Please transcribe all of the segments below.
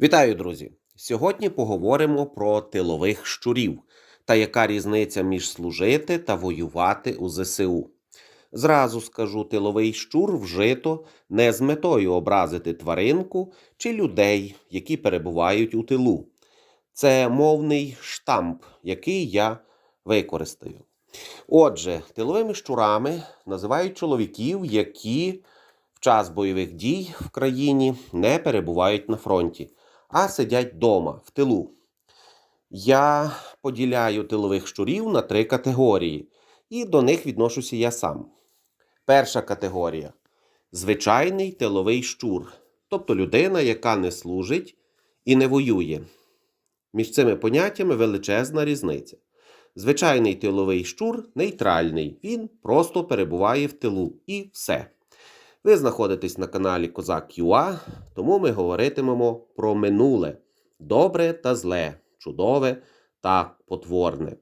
Вітаю, друзі! Сьогодні поговоримо про тилових щурів та яка різниця між служити та воювати у ЗСУ. Зразу скажу, тиловий щур вжито не з метою образити тваринку чи людей, які перебувають у тилу. Це мовний штамп, який я використаю. Отже, тиловими щурами називають чоловіків, які в час бойових дій в країні не перебувають на фронті, а сидять вдома, в тилу. Я поділяю тилових щурів на три категорії, і до них відношуся я сам. Перша категорія звичайний тиловий щур, тобто людина, яка не служить і не воює. Між цими поняттями величезна різниця. Звичайний тиловий щур нейтральний, він просто перебуває в тилу і все. Ви знаходитесь на каналі Козак ЮА, тому ми говоритимемо про минуле добре та зле, чудове та потворне.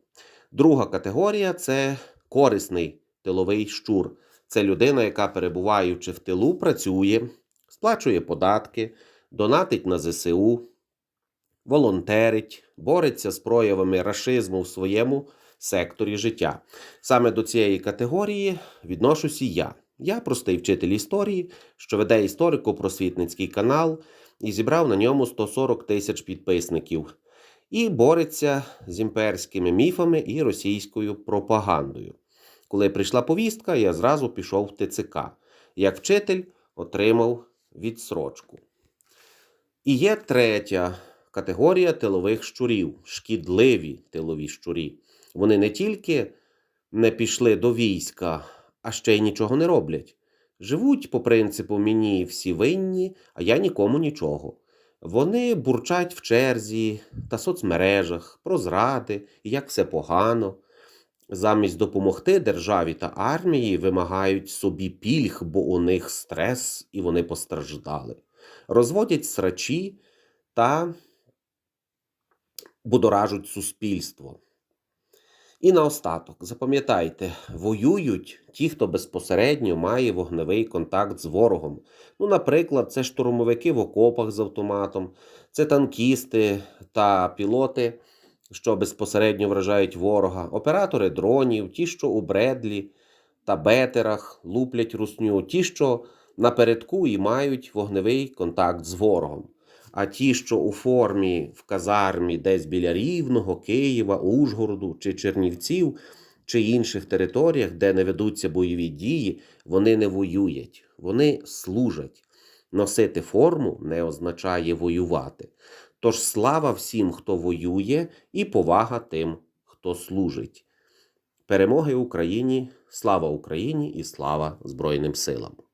Друга категорія це корисний тиловий щур. Це людина, яка, перебуваючи в тилу, працює, сплачує податки, донатить на ЗСУ, волонтерить, бореться з проявами рашизму в своєму секторі життя. Саме до цієї категорії відношусь і я. Я простий вчитель історії, що веде історико-просвітницький канал і зібрав на ньому 140 тисяч підписників. І бореться з імперськими міфами і російською пропагандою. Коли прийшла повістка, я зразу пішов в ТЦК. Як вчитель отримав відсрочку. І є третя категорія тилових щурів шкідливі тилові щурі. Вони не тільки не пішли до війська, а ще й нічого не роблять. Живуть по принципу мені всі винні, а я нікому нічого. Вони бурчать в черзі та соцмережах про зради як все погано. Замість допомогти державі та армії вимагають собі пільг, бо у них стрес і вони постраждали. Розводять срачі та будоражуть суспільство. І наостаток, запам'ятайте, воюють ті, хто безпосередньо має вогневий контакт з ворогом. Ну, наприклад, це штурмовики в окопах з автоматом, це танкісти та пілоти, що безпосередньо вражають ворога, оператори дронів, ті, що у Бредлі та бетерах луплять русню, ті, що напередку і мають вогневий контакт з ворогом. А ті, що у формі в казармі десь біля Рівного, Києва, Ужгороду чи Чернівців, чи інших територіях, де не ведуться бойові дії, вони не воюють, вони служать. Носити форму не означає воювати. Тож слава всім, хто воює, і повага тим, хто служить. Перемоги Україні, слава Україні і слава Збройним силам!